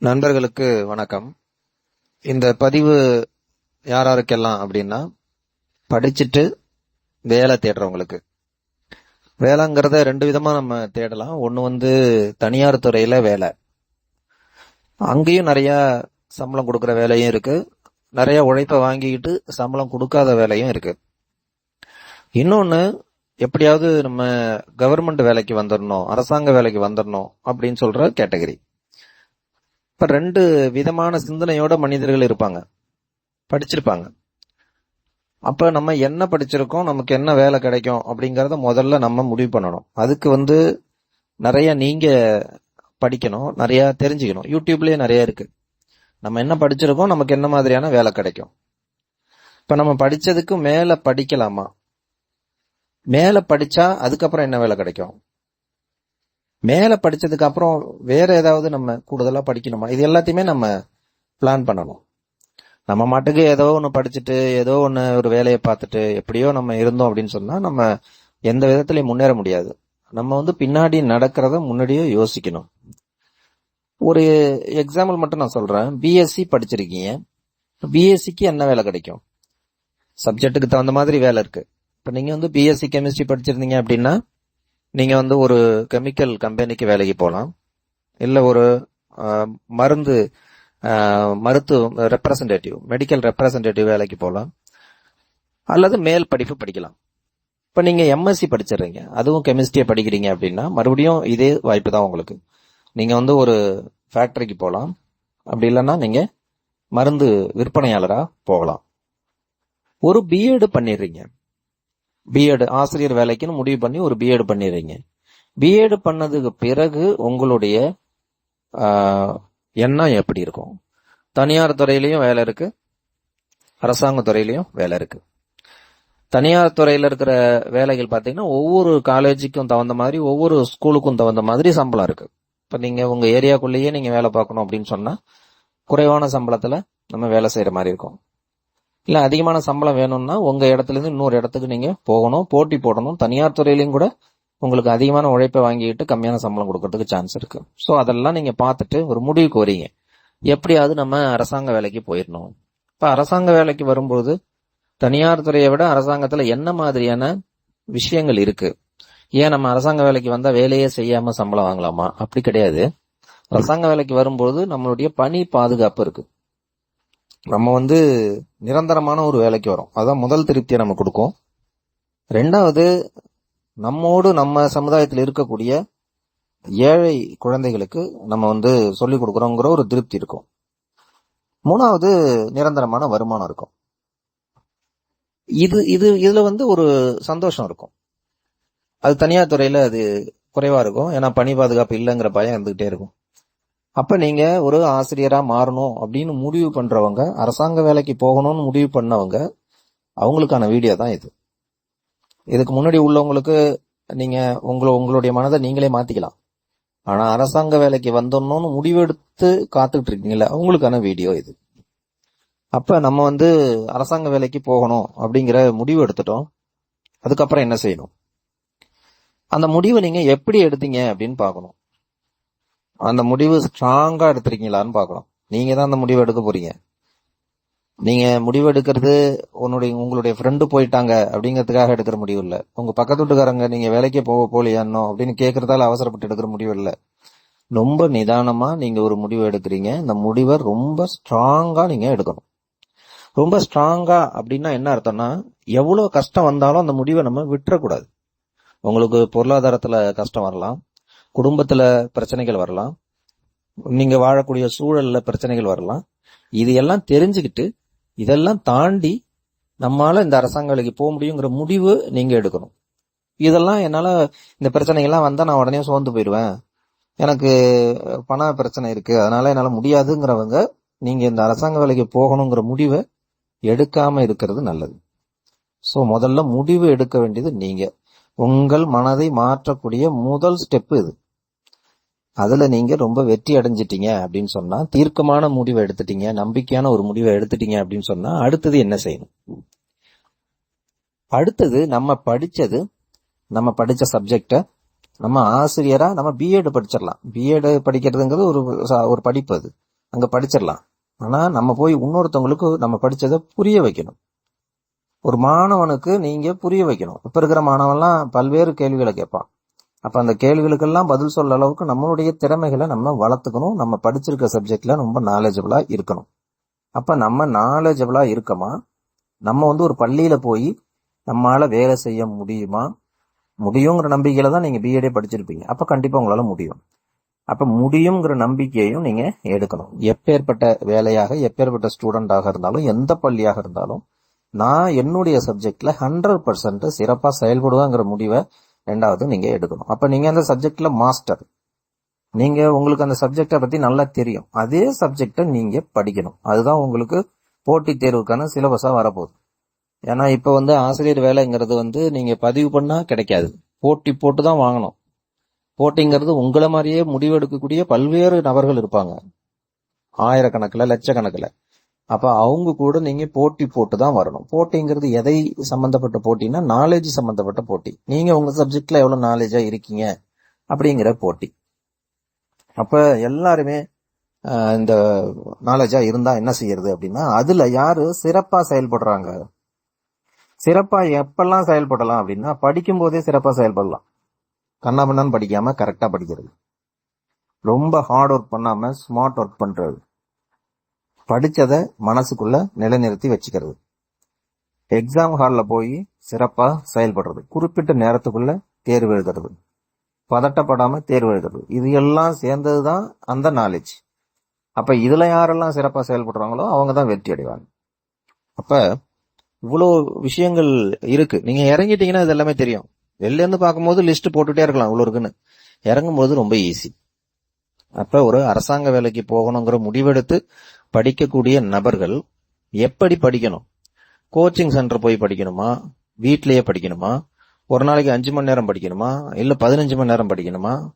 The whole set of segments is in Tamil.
நண்பர்களுக்கு வணக்கம். இந்த பதிவு யார் யாருக்கெல்லாம் அப்படின்னா படிச்சுட்டு வேலை தேடுறவங்களுக்கு. வேலைங்கிறத ரெண்டு விதமா நம்ம தேடலாம். ஒன்று வந்து தனியார் துறையில வேலை. அங்கேயும் நிறைய சம்பளம் கொடுக்குற வேலையும் இருக்கு. நிறைய உழைப்பை வாங்கிக்கிட்டு சம்பளம் கொடுக்காத வேலையும் இருக்கு. இன்னொன்று எப்படியாவது நம்ம கவர்மெண்ட் வேலைக்கு வந்துடணும் அரசாங்க வேலைக்கு வந்துடணும் அப்படின்னு சொல்ற கேட்டகரி இப்ப ரெண்டு விதமான சிந்தனையோட மனிதர்கள் இருப்பாங்க. படிச்சிருப்பாங்க. அப்ப நம்ம என்ன படிச்சிருக்கோம் நமக்கு என்ன வேலை கிடைக்கும் அப்படிங்கறத முதல்ல நம்ம முடிவு பண்ணணும். அதுக்கு வந்து நிறைய நீங்க படிக்கணும் நிறைய தெரிஞ்சுக்கணும். யூடியூப்லயே நிறைய இருக்கு. நம்ம என்ன படிச்சிருக்கோம் நமக்கு என்ன மாதிரியான வேலை கிடைக்கும். இப்ப நம்ம படிச்சதுக்கு மேல படிக்கலாமா? மேல படிச்சா அதுக்கப்புறம் என்ன வேலை கிடைக்கும்? மேல படிச்சதுக்கு அப்புறம் வேற ஏதாவது நம்ம கூடுதலா படிக்கணுமா? இது எல்லாத்தையுமே நம்ம பிளான் பண்ணணும். நம்ம மாட்டுக்கு ஏதோ ஒன்று படிச்சுட்டு ஏதோ ஒன்று ஒரு வேலையை பார்த்துட்டு எப்படியோ நம்ம இருந்தோம் அப்படின்னு சொன்னா நம்ம எந்த விதத்திலையும் முன்னேற முடியாது. நம்ம வந்து பின்னாடி நடக்கிறத முன்னாடியே யோசிக்கணும். ஒரு எக்ஸாம்பிள் மட்டும் நான் சொல்றேன். பிஎஸ்சி படிச்சிருக்கீங்க. பிஎஸ்சிக்கு என்ன வேலை கிடைக்கும்? சப்ஜெக்ட்டுக்கு தகுந்த மாதிரி வேலை இருக்கு. இப்போ நீங்க வந்து பிஎஸ்சி கெமிஸ்ட்ரி படிச்சிருந்தீங்க அப்படின்னா நீங்க வந்து ஒரு கெமிக்கல் கம்பெனிக்கு வேலைக்கு போகலாம் இல்ல ஒரு மருந்து மருத்துவ ரெப்ரசன்டேட்டிவ் மெடிக்கல் ரெப்ரசன்டேட்டிவ் வேலைக்கு போகலாம் அல்லது மேல் படிப்பு படிக்கலாம். இப்போ நீங்க எம்எஸ்சி படிச்சிடுறீங்க. அதுவும் கெமிஸ்ட்ரியை படிக்கிறீங்க அப்படின்னா மறுபடியும் இதே வாய்ப்பு தான் உங்களுக்கு. நீங்க வந்து ஒரு ஃபேக்டரிக்கு போகலாம் அப்படி இல்லைன்னா நீங்க மருந்து விற்பனையாளரா போகலாம். ஒரு பிஎட் பண்ணிடுறீங்க. பிஎட் ஆசிரியர் வேலைக்குன்னு முடிவு பண்ணி ஒரு பிஎட் பண்ணிடுறீங்க. பிஎட் பண்ணதுக்கு பிறகு உங்களுடைய எண்ணம் எப்படி இருக்கும்? தனியார் துறையிலையும் வேலை இருக்கு. அரசாங்க துறையிலையும் வேலை இருக்கு. தனியார் துறையில இருக்கிற வேலைகள் பார்த்தீங்கன்னா ஒவ்வொரு காலேஜுக்கும் தகுந்த மாதிரி ஒவ்வொரு ஸ்கூலுக்கும் தகுந்த மாதிரி சம்பளம் இருக்கு. இப்போ நீங்க உங்க ஏரியாக்குள்ளேயே நீங்க வேலை பார்க்கணும் அப்படின்னு சொன்னா குறைவான சம்பளத்துல நம்ம வேலை செய்யற மாதிரி இருக்கும். இல்ல அதிகமான சம்பளம் வேணும்னா உங்க இடத்துல இருந்து இன்னொரு இடத்துக்கு நீங்க போகணும் போட்டி போடணும். தனியார் துறையிலையும் கூட உங்களுக்கு அதிகமான உழைப்பை வாங்கிட்டு கம்மியான சம்பளம் கொடுக்கறதுக்கு சான்ஸ் இருக்கு. சோ அதெல்லாம் நீங்க பார்த்துட்டு ஒரு முடிவுக்கு வரீங்க எப்படியாவது நம்ம அரசாங்க வேலைக்கு போயிடணும். இப்ப அரசாங்க வேலைக்கு வரும்போது தனியார் துறையை விட அரசாங்கத்துல என்ன மாதிரியான விஷயங்கள் இருக்கு? ஏன் நம்ம அரசாங்க வேலைக்கு வந்தா வேலையே செய்யாம சம்பளம் வாங்கலாமா? அப்படி கிடையாது. அரசாங்க வேலைக்கு வரும்போது நம்மளுடைய பணி பாதுகாப்பு இருக்கு. நம்ம வந்து நிரந்தரமான ஒரு வேலைக்கு வரோம். அதான் முதல் திருப்தியை நம்ம கொடுக்கும். ரெண்டாவது நம்மோடு நம்ம சமுதாயத்தில் இருக்கக்கூடிய ஏழை குழந்தைகளுக்கு நம்ம வந்து சொல்லிக் கொடுக்குறோங்கிற ஒரு திருப்தி இருக்கும். மூணாவது நிரந்தரமான வருமானம் இருக்கும். இது இது இதுல வந்து ஒரு சந்தோஷம் இருக்கும். அது தனியார் துறையில அது குறைவா இருக்கும். ஏன்னா பணி பாதுகாப்பு இல்லைங்கிற பயம் இருந்துகிட்டே இருக்கும். அப்ப நீங்க ஒரு ஆசிரியரா மாறணும் அப்படின்னு முடிவு பண்றவங்க அரசாங்க வேலைக்கு போகணும்னு முடிவு பண்ணவங்க அவங்களுக்கான வீடியோ தான் இது. இதுக்கு முன்னாடி உள்ளவங்களுக்கு நீங்க உங்களை உங்களுடைய மனதை நீங்களே மாத்திக்கலாம். ஆனா அரசாங்க வேலைக்கு வந்தோம்னு முடிவெடுத்து காத்துக்கிட்டு இருக்கீங்களா அவங்களுக்கான வீடியோ இது. அப்ப நம்ம வந்து அரசாங்க வேலைக்கு போகணும் அப்படிங்கிற முடிவு எடுத்துட்டோம். அதுக்கப்புறம் என்ன செய்யணும்? அந்த முடிவை நீங்க எப்படி எடுத்தீங்க அப்படின்னு பார்க்கணும். அந்த முடிவு ஸ்ட்ராங்கா எடுத்திருக்கீங்களான்னு பார்க்கணும் நீங்க தான் அந்த முடிவு எடுக்க போறீங்க. நீங்க முடிவு எடுக்கிறது உன்னுடைய உங்களுடைய ஃப்ரெண்டு போயிட்டாங்க அப்படிங்கிறதுக்காக எடுக்கிற முடிவு இல்ல. உங்க பக்கத்து வீட்டுக்காரங்க நீங்க வேலைக்கே போக போலியானோ அப்படின்னு கேட்கறதால அவசரப்பட்டு எடுக்கிற முடிவு இல்ல. ரொம்ப நிதானமா நீங்க ஒரு முடிவு எடுக்கிறீங்க. இந்த முடிவை ரொம்ப ஸ்ட்ராங்கா நீங்க எடுக்கணும். ரொம்ப ஸ்ட்ராங்கா அப்படின்னா என்ன அர்த்தம்னா எவ்வளவு கஷ்டம் வந்தாலும் அந்த முடிவை நம்ம விட்டுறக்கூடாது. உங்களுக்கு பொருளாதாரத்துல கஷ்டம் வரலாம். குடும்பத்துல பிரச்சனைகள் வரலாம். நீங்க வாழக்கூடிய சூழல்ல பிரச்சனைகள் வரலாம். இது எல்லாம் தெரிஞ்சுக்கிட்டு இதெல்லாம் தாண்டி நம்மால இந்த அரசாங்க வேலைக்கு போக முடியுங்கிற முடிவு நீங்க எடுக்கணும். இதெல்லாம் என்னால இந்த பிரச்சனைகள்லாம் வந்தா நான் உடனே சோர்ந்து போயிடுவேன். எனக்கு பண பிரச்சனை இருக்கு அதனால என்னால முடியாதுங்கிறவங்க நீங்க இந்த அரசாங்க வேலைக்கு போகணுங்கிற முடிவை எடுக்காம இருக்கிறது நல்லது. ஸோ முதல்ல முடிவு எடுக்க வேண்டியது நீங்க. உங்கள் மனதை மாற்றக்கூடிய முதல் ஸ்டெப் இது. அதுல நீங்க ரொம்ப வெற்றி அடைஞ்சிட்டீங்க அப்படின்னு சொன்னா தீர்க்கமான முடிவை எடுத்துட்டீங்க நம்பிக்கையான ஒரு முடிவை எடுத்துட்டீங்க அப்படின்னு சொன்னா அடுத்தது என்ன செய்யணும்? அடுத்தது நம்ம படிச்சது நம்ம படிச்ச சப்ஜெக்ட நம்ம ஆசிரியரா நம்ம பிஎட் படிச்சிடலாம். பிஎட் படிக்கிறதுங்கிறது ஒரு ச- ஒரு படிப்பு அது. அங்க படிச்சிடலாம். ஆனா நம்ம போய் இன்னொருத்தவங்களுக்கு நம்ம படிச்சதை புரிய வைக்கணும். ஒரு மாணவனுக்கு நீங்க புரிய வைக்கணும். இப்ப இருக்கிற மாணவன்லாம் பல்வேறு கேள்விகளை கேட்பான். அப்ப அந்த கேள்விகளுக்கெல்லாம் பதில் சொல்ல அளவுக்கு நம்மளுடைய திறமைகளை நம்ம வளர்த்துக்கணும். நம்ம படிச்சிருக்க சப்ஜெக்ட்ல ரொம்ப நாலேஜபிளா இருக்கணும். அப்ப நம்ம நாலேஜபிளா இருக்கமா? நம்ம வந்து ஒரு பள்ளியில போய் நம்மளால வேலை செய்ய முடியுமா? முடியுங்கிற நம்பிக்கையில தான் நீங்க பிஎடே படிச்சிருப்பீங்க. அப்ப கண்டிப்பா உங்களால முடியும். அப்ப முடியுங்கிற நம்பிக்கையையும் நீங்க எடுக்கணும். எப்பேற்பட்ட வேலையாக எப்பேற்பட்ட ஸ்டூடெண்டாக இருந்தாலும் எந்த பள்ளியாக இருந்தாலும் நான் என்னுடைய சப்ஜெக்ட்ல ஹண்ட்ரட் பர்சன்ட் சிறப்பாக செயல்படுவாங்கிற முடிவை ரெண்டாவது நீங்க எடுக்கணும். அப்ப நீங்க அந்த சப்ஜெக்ட்ல மாஸ்டர் நீங்க உங்களுக்கு அந்த சப்ஜெக்டை பத்தி நல்லா தெரியும். அதே சப்ஜெக்டை நீங்க படிக்கணும். அதுதான் உங்களுக்கு போட்டித் தேர்வுக்கான சிலபஸா வரப்போகுது. ஏன்னா இப்ப வந்து ஆசிரியர் வேலைங்கிறது வந்து நீங்க பதிவு பண்ணா கிடைக்காது. போட்டி போட்டு தான் வாங்கணும். போட்டிங்கிறது உங்களை மாதிரியே முடிவெடுக்கக்கூடிய பல்வேறு நபர்கள் இருப்பாங்க. ஆயிரக்கணக்கில் லட்சக்கணக்கில். அப்ப அவங்க கூட நீங்க போட்டி போட்டு தான் வரணும். போட்டிங்கிறது எதை சம்பந்தப்பட்ட போட்டினா நாலேஜ் சம்பந்தப்பட்ட போட்டி. நீங்க உங்க சப்ஜெக்ட்ல எவ்வளவு நாலேஜா இருக்கீங்க அப்படிங்கிற போட்டி. அப்ப எல்லாருமே இந்த நாலேஜா இருந்தா என்ன செய்யறது அப்படின்னா அதுல யாரு சிறப்பா செயல்படுறாங்க? சிறப்பா எப்பெல்லாம் செயல்படலாம் அப்படின்னா படிக்கும் போதே சிறப்பா செயல்படலாம். கண்ணாமண்ணான்னு படிக்காம கரெக்டா படிக்கிறது. ரொம்ப ஹார்ட் ஒர்க் பண்ணாம ஸ்மார்ட் ஒர்க் பண்றது. படித்ததை மனசுக்குள்ள நிலைநிறுத்தி வச்சுக்கிறது. எக்ஸாம் ஹாலில் போய் சிறப்பாக செயல்படுறது. குறிப்பிட்ட நேரத்துக்குள்ள தேர்வு எழுதுறது. பதட்டப்படாமல் தேர்வு எழுதுறது. இது எல்லாம் சேர்ந்தது தான் அந்த நாலேஜ் அப்போ இதில் யாரெல்லாம் சிறப்பாக செயல்படுறாங்களோ அவங்க தான் வெற்றி அடைவாங்க. அப்போ இவ்வளோ விஷயங்கள் இருக்குது நீங்கள் இறங்கிட்டீங்கன்னா இது எல்லாமே தெரியும். வெளிலேருந்து பார்க்கும்போது லிஸ்ட் போட்டுகிட்டே இருக்கலாம் இவ்வளோ இருக்குன்னு. இறங்கும்போது ரொம்ப ஈஸி அப்ப ஒரு அரசாங்க வேலைக்கு போகணுங்கிற முடிவெடுத்து படிக்கக்கூடிய நபர்கள் எப்படி படிக்கணும்? கோச்சிங் சென்டர் போய் படிக்கணுமா? வீட்லயே படிக்கணுமா? ஒரு நாளைக்கு அஞ்சு மணி நேரம் படிக்கணுமா? இல்ல பதினஞ்சு மணி நேரம் படிக்கணுமா?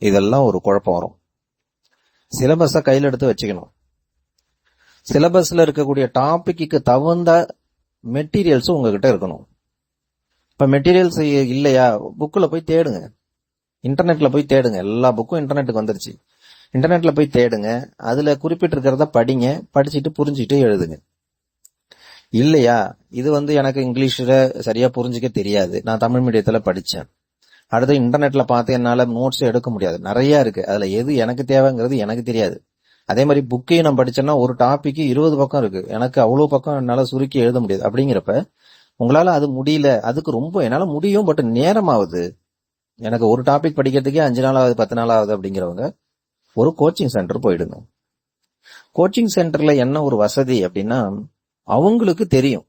இதெல்லாம் ஒரு குழப்பம் வரும். சிலபஸை கையில் எடுத்து வச்சுக்கணும். சிலபஸ்ல இருக்கக்கூடிய டாபிக்கு தகுந்த மெட்டீரியல்ஸும் உங்ககிட்ட இருக்கணும். இப்ப மெட்டீரியல்ஸ் இல்லையா? புக்கில் போய் தேடுங்க. இன்டர்நெட்ல போய் தேடுங்க. எல்லா புக்கும் இன்டர்நெட்டுக்கு வந்துருச்சு. இன்டர்நெட்ல போய் தேடுங்க. அதுல குறிப்பிட்டிருக்கிறத படிங்க. படிச்சுட்டு புரிஞ்சுட்டு எழுதுங்க. இல்லையா? இது வந்து எனக்கு இங்கிலீஷ்ல சரியா புரிஞ்சுக்க தெரியாது. நான் தமிழ் மீடியத்துல படிச்சேன். அடுத்து இன்டர்நெட்ல பார்த்து என்னால நோட்ஸ் எடுக்க முடியாது. நிறைய இருக்கு. அதுல எது எனக்கு தேவைங்கிறது எனக்கு தெரியாது. அதே மாதிரி புக்கையும் நான் படிச்சேன்னா ஒரு டாபிக் இருபது பக்கம் இருக்கு. எனக்கு அவ்வளவு பக்கம் என்னால சுருக்கி எழுத முடியாது. அப்படிங்கிறப்ப உங்களால அது முடியல. அதுக்கு ரொம்ப என்னால முடியும் பட் நேரம் ஆகுது. எனக்கு ஒரு டாபிக் படிக்கிறதுக்கே அஞ்சு நாள் ஆகுது பத்து நாள் ஆகுது அப்படிங்கிறவங்க ஒரு கோச்சிங் சென்டர் போயிடுங்க. கோச்சிங் சென்டர்ல என்ன ஒரு வசதி அப்படின்னா அவங்களுக்கு தெரியும்.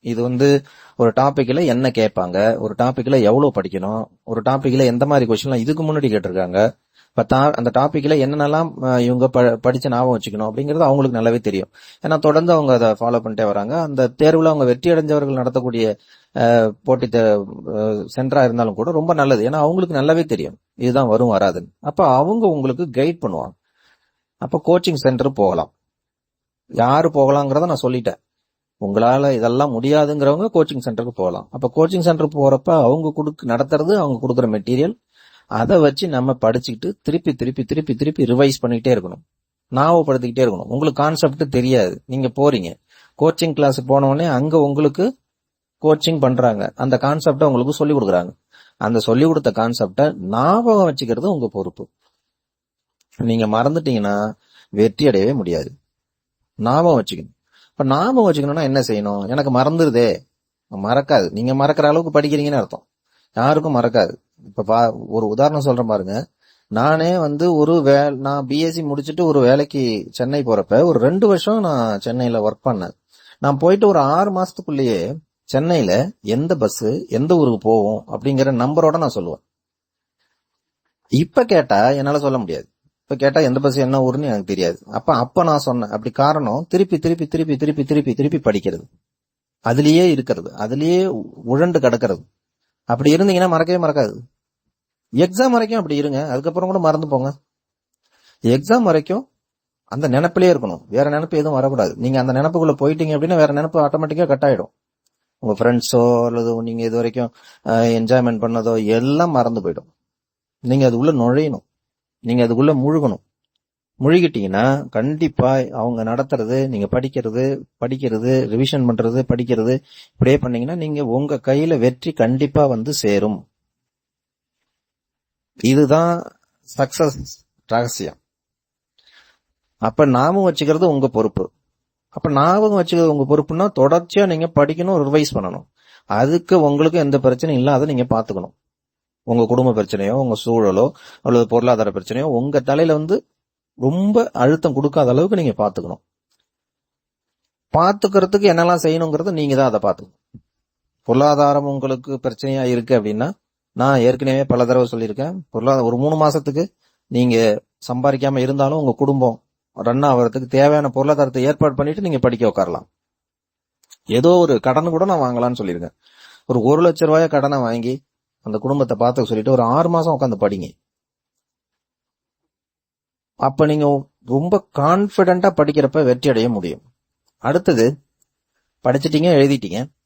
இது வந்து ஒரு டாபிக்ல என்ன கேட்பாங்க ஒரு டாபிக்ல எவ்வளவு படிக்கணும் ஒரு டாபிக்ல எந்த மாதிரி கொஸ்டின்லாம் இதுக்கு முன்னாடி கேட்டிருக்காங்க. இப்ப அந்த டாபிக்ல என்னென்னலாம் இவங்க ப- ஞாபகம் வச்சுக்கணும் அப்படிங்கிறது அவங்களுக்கு நல்லாவே தெரியும். ஏன்னா தொடர்ந்து அவங்க அதை ஃபாலோ பண்ணிட்டே வராங்க. அந்த தேர்வுல அவங்க வெற்றி அடைஞ்சவர்கள் நடத்தக்கூடிய போட்டி சென்டரா இருந்தாலும் கூட ரொம்ப நல்லது. ஏன்னா அவங்களுக்கு நல்லாவே தெரியும். இதுதான் வரும் வராதுன்னு. அப்ப அவங்க உங்களுக்கு கைட் பண்ணுவாங்க. அப்ப கோச்சிங் சென்டர் போகலாம். யாரு போகலாங்கிறத நான் சொல்லிட்டேன். உங்களால இதெல்லாம் முடியாதுங்கிறவங்க கோச்சிங் சென்டருக்கு போகலாம். அப்ப கோச்சிங் சென்டர் போறப்ப அவங்க கொடுக்க நடத்துறது அவங்க கொடுக்குற மெட்டீரியல் அதை வச்சு நம்ம படிச்சுக்கிட்டு திருப்பி திருப்பி திருப்பி திருப்பி ரிவைஸ் பண்ணிக்கிட்டே இருக்கணும். ஞாபகப்படுத்திக்கிட்டே இருக்கணும். உங்களுக்கு கான்செப்ட் தெரியாது. நீங்க போறீங்க. கோச்சிங் கிளாஸ் போன அங்க உங்களுக்கு கோச்சிங் பண்றாங்க. அந்த கான்செப்டை உங்களுக்கு சொல்லி கொடுக்குறாங்க. அந்த சொல்லி கொடுத்த கான்செப்டை ஞாபகம் வச்சுக்கிறது உங்க பொறுப்பு. நீங்க மறந்துட்டீங்கன்னா வெற்றி அடையவே முடியாது. ஞாபகம் வச்சுக்கணும். இப்ப ஞாபகம் வச்சுக்கணும்னா என்ன செய்யணும்? எனக்கு மறந்துருதே. மறக்காது. நீங்க மறக்கிற அளவுக்கு படிக்கிறீங்கன்னு அர்த்தம். யாருக்கும் மறக்காது. இப்ப பா ஒரு உதாரணம் சொல்றேன் பாருங்க. நானே வந்து ஒரு வே நான் பிஎஸ்சி முடிச்சுட்டு ஒரு வேலைக்கு சென்னை போறப்ப ஒரு ரெண்டு வருஷம் நான் சென்னையில ஒர்க் பண்ணேன். நான் போயிட்டு ஒரு ஆறு மாசத்துக்குள்ளேயே சென்னையில எந்த பஸ் எந்த ஊருக்கு போகும் அப்படிங்கிற நம்பரோட நான் சொல்லுவேன். இப்ப கேட்டா என்னால சொல்ல முடியாது. இப்ப கேட்டா எந்த பஸ் என்ன ஊருன்னு எனக்கு தெரியாது. அப்ப அப்ப நான் சொன்னேன் அப்படி காரணம் திருப்பி திருப்பி திருப்பி திருப்பி திருப்பி திருப்பி படிக்கிறது. அதுலயே இருக்கிறது. அதுலயே உழண்டு கிடக்கிறது. அப்படி இருந்தீங்கன்னா மறக்கவே மறக்காது. எக்ஸாம் வரைக்கும் அப்படி இருங்க. அதுக்கப்புறம் கூட மறந்து போங்க. எக்ஸாம் வரைக்கும் அந்த நினைப்பிலே இருக்கணும். வேற நினைப்பு எதுவும் வரக்கூடாது. நீங்க அந்த நினைப்புக்குள்ள போயிட்டீங்க அப்படின்னா வேற நினைப்பு ஆட்டோமேட்டிக்கா கட் ஆயிடும் உங்க ஃப்ரெண்ட்ஸோ அல்லது நீங்க இது வரைக்கும் என்ஜாய்மெண்ட் பண்ணதோ எல்லாம் மறந்து போயிடும். நீங்க அதுக்குள்ள நுழையணும். நீங்க அதுக்குள்ள முழுகணும். முழுகிட்டீங்கன்னா கண்டிப்பா அவங்க நடத்துறது நீங்க படிக்கிறது படிக்கிறது ரிவிஷன் பண்றது படிக்கிறது இப்படியே பண்ணீங்கன்னா நீங்க உங்க கையில வெற்றி கண்டிப்பா வந்து சேரும். இதுதான் சக்சஸ் ரகசியம். அப்ப நாமும் வச்சுக்கிறது உங்க பொறுப்பு. அப்ப ஞாபகம் வச்சுக்கிறது உங்க பொறுப்புன்னா தொடர்ச்சியா நீங்க படிக்கணும் ரிவைஸ் பண்ணணும். அதுக்கு உங்களுக்கு எந்த பிரச்சனையும் இல்லாத நீங்க பாத்துக்கணும். உங்க குடும்ப பிரச்சனையோ உங்க சூழலோ அல்லது பொருளாதார பிரச்சனையோ உங்க தலையில வந்து ரொம்ப அழுத்தம் கொடுக்காத அளவுக்கு நீங்க பாத்துக்கணும். பாத்துக்கிறதுக்கு என்னெல்லாம் செய்யணுங்கிறத நீங்க தான் அதை பாத்துக்கணும். பொருளாதாரம் உங்களுக்கு பிரச்சனையா இருக்கு அப்படின்னா நான் ஏற்கனவே பல தடவை சொல்லியிருக்கேன் பொருளாதார ஒரு மூணு மாசத்துக்கு நீங்க சம்பாதிக்காம இருந்தாலும் உங்க குடும்பம் ரன் ஆகிறதுக்கு தேவையான பொருளாதாரத்தை ஏற்பாடு பண்ணிட்டு நீங்க படிக்க உட்காரலாம். ஏதோ ஒரு கடன் கூட நான் வாங்கலாம்னு சொல்லியிருக்கேன். ஒரு ஒரு லட்ச ரூபாய கடனை வாங்கி அந்த குடும்பத்தை பார்த்து சொல்லிட்டு ஒரு ஆறு மாசம் உட்காந்து படிங்க. அப்ப நீங்க ரொம்ப கான்பிடண்டா படிக்கிறப்ப வெற்றி அடைய முடியும். அடுத்தது படிச்சிட்டீங்க எழுதிட்டீங்க.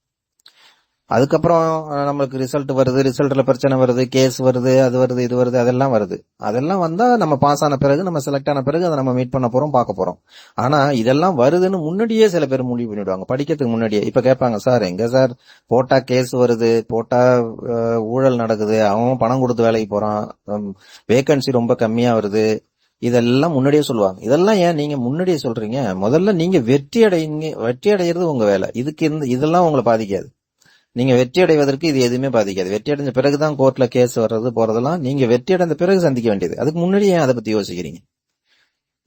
அதுக்கப்புறம் நம்மளுக்கு ரிசல்ட் வருது ரிசல்ட்ல பிரச்சனை வருது கேஸ் வருது அது வருது இது வருது அதெல்லாம் வருது. அதெல்லாம் வந்தா நம்ம பாஸ் ஆன பிறகு நம்ம செலக்ட் ஆன பிறகு அதை நம்ம மீட் பண்ண போறோம் பார்க்க போறோம். ஆனா இதெல்லாம் வருதுன்னு முன்னாடியே சில பேர் முடிவு பண்ணிடுவாங்க. படிக்கிறதுக்கு முன்னாடியே. இப்ப கேட்பாங்க சார் எங்க சார் போட்டா கேஸ் வருது போட்டா ஊழல் நடக்குது அவன் பணம் கொடுத்து வேலைக்கு போறான் வேகன்சி ரொம்ப கம்மியா வருது. இதெல்லாம் முன்னாடியே சொல்லுவாங்க. இதெல்லாம் ஏன் நீங்க முன்னாடியே சொல்றீங்க? முதல்ல நீங்க வெற்றி அடைங்க வெற்றி அடையிறது உங்க வேலை. இதுக்கு இந்த இதெல்லாம் உங்களை பாதிக்காது. நீங்க வெற்றி அடைவதற்கு இது எதுவுமே பாதிக்காது. வெற்றி அடைஞ்ச பிறகுதான் கோர்ட்ல கேஸ் வர்றது போறதெல்லாம் நீங்க வெற்றி அடைந்த பிறகு சந்திக்க வேண்டியது. அதுக்கு முன்னாடி ஏன் அதை பத்தி யோசிக்கிறீங்க?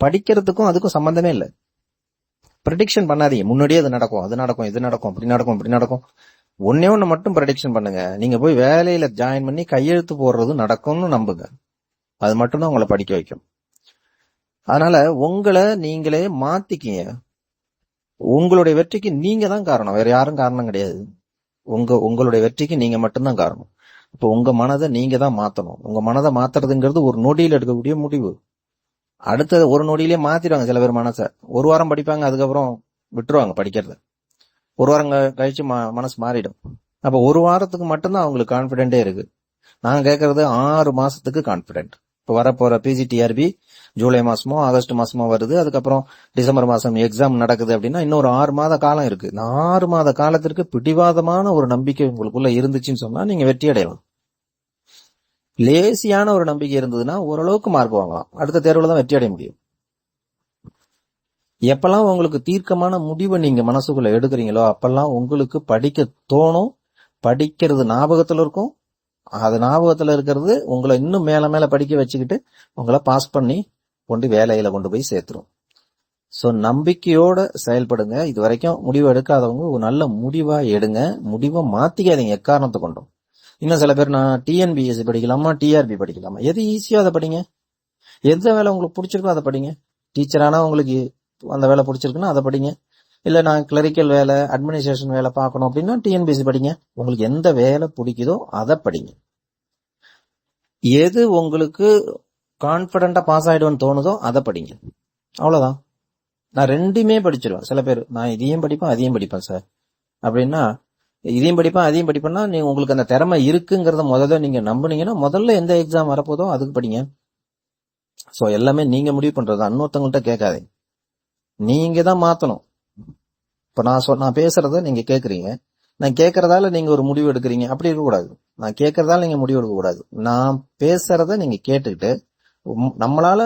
படிக்கிறதுக்கும் அதுக்கும் சம்பந்தமே இல்லை. ப்ரெடிக்ஷன் பண்ணாதீங்க. முன்னாடியே அது நடக்கும். அது நடக்கும் இது நடக்கும் இப்படி நடக்கும் இப்படி நடக்கும். ஒன்னே ஒண்ணு மட்டும் ப்ரெடிக்ஷன் பண்ணுங்க. நீங்க போய் வேலையில ஜாயின் பண்ணி கையெழுத்து போடுறது நடக்கும்னு நம்புங்க. அது மட்டும்தான் உங்களை படிக்க வைக்கும். அதனால உங்களை நீங்களே மாத்திக்கிங்க. உங்களுடைய வெற்றிக்கு நீங்க தான் காரணம். வேற யாரும் காரணம் கிடையாது. உங்க உங்களுடைய வெற்றிக்கு நீங்க மட்டும்தான் காரணம். இப்போ உங்க மனதை நீங்க தான் மாத்தணும். உங்க மனதை மாத்துறதுங்கிறது ஒரு நொடியில் எடுக்கக்கூடிய முடிவு. அடுத்தது ஒரு நொடியிலே மாத்திடுவாங்க சில பேர் மனசை. ஒரு வாரம் படிப்பாங்க அதுக்கப்புறம் விட்டுருவாங்க படிக்கிறத. ஒரு வாரம் கழிச்சு மனசு மாறிடும். அப்ப ஒரு வாரத்துக்கு மட்டும்தான் அவங்களுக்கு கான்பிடென்டே இருக்கு. நாங்க கேட்கறது ஆறு மாசத்துக்கு கான்பிடென்ட் இப்போ வரப்போற பிஜிடிஆர்பி ஜூலை மாசமோ ஆகஸ்ட் மாசமோ வருது. அதுக்கப்புறம் டிசம்பர் மாசம் எக்ஸாம் நடக்குது அப்படின்னா இன்னொரு ஆறு மாத காலம் இருக்கு. இந்த ஆறு மாத காலத்திற்கு பிடிவாதமான ஒரு நம்பிக்கை உங்களுக்குள்ள இருந்துச்சுன்னு சொன்னா நீங்க வெற்றி அடையலாம். லேசியான ஒரு நம்பிக்கை இருந்ததுன்னா ஓரளவுக்கு மார்க் வாங்கலாம். அடுத்த தேர்வுல தான் வெற்றி அடைய முடியும். எப்பெல்லாம் உங்களுக்கு தீர்க்கமான முடிவை நீங்க மனசுக்குள்ள எடுக்கிறீங்களோ அப்பெல்லாம் உங்களுக்கு படிக்க தோணும். படிக்கிறது ஞாபகத்துல இருக்கும். அது ஞாபகத்துல இருக்கிறது உங்களை இன்னும் மேல மேல படிக்க வச்சுக்கிட்டு உங்களை பாஸ் பண்ணி கொண்டு வேலையில கொண்டு போய் சேர்த்துரும். ஸோ நம்பிக்கையோட செயல்படுங்க. இது வரைக்கும் முடிவு எடுக்காதவங்க ஒரு நல்ல முடிவா எடுங்க. முடிவை மாத்திக்காதீங்க. எக்காரணத்தை கொண்டும். இன்னும் சில பேர் நான் டிஎன்பிஎஸ்சி படிக்கலாமா? டிஆர்பி படிக்கலாமா? எது ஈஸியோ அதை படிங்க. எந்த வேலை உங்களுக்கு பிடிச்சிருக்கோ அதை படிங்க. டீச்சரானா உங்களுக்கு அந்த வேலை பிடிச்சிருக்குன்னா அதை படிங்க. இல்லை நான் கிளரிக்கல் வேலை அட்மினிஸ்ட்ரேஷன் வேலை பார்க்கணும் அப்படின்னா டிஎன்பிஎஸ்சி படிங்க. உங்களுக்கு எந்த வேலை பிடிக்குதோ அதை படிங்க. எது உங்களுக்கு கான்ஃபிடண்டா பாஸ் ஆயிடுவேன்னு தோணுதோ அதை படிங்க. அவ்வளவுதான். நான் ரெண்டுமே படிச்சிருவேன். சில பேர் நான் இதையும் படிப்பேன் அதையும் படிப்பேன் சார் அப்படின்னா இதையும் படிப்பேன் அதையும் படிப்பேன்னா நீங்க உங்களுக்கு அந்த திறமை இருக்குங்கிறத முதல்ல நீங்க நம்புனீங்கன்னா முதல்ல எந்த எக்ஸாம் வரப்போதோ அதுக்கு படிங்க. சோ எல்லாமே நீங்க முடிவு பண்றது இன்னொருத்தவங்கள்ட்ட கேட்காதீங்க. நீங்க தான் மாத்தணும். இப்போ நான் சொ நான் பேசுறத நீங்க கேட்குறீங்க நான் கேட்கறதால நீங்க ஒரு முடிவு எடுக்கிறீங்க. அப்படி இருக்கக்கூடாது. நான் கேட்கறதால நீங்க முடிவு எடுக்கக்கூடாது. நான் பேசுறத நீங்க கேட்டுக்கிட்டு நம்மளால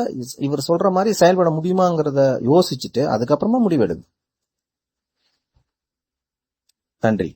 இவர் சொல்ற மாதிரி செயல்பட முடியுமாங்கிறத யோசிச்சுட்டு அதுக்கப்புறமா முடிவு எடுங்க நன்றி.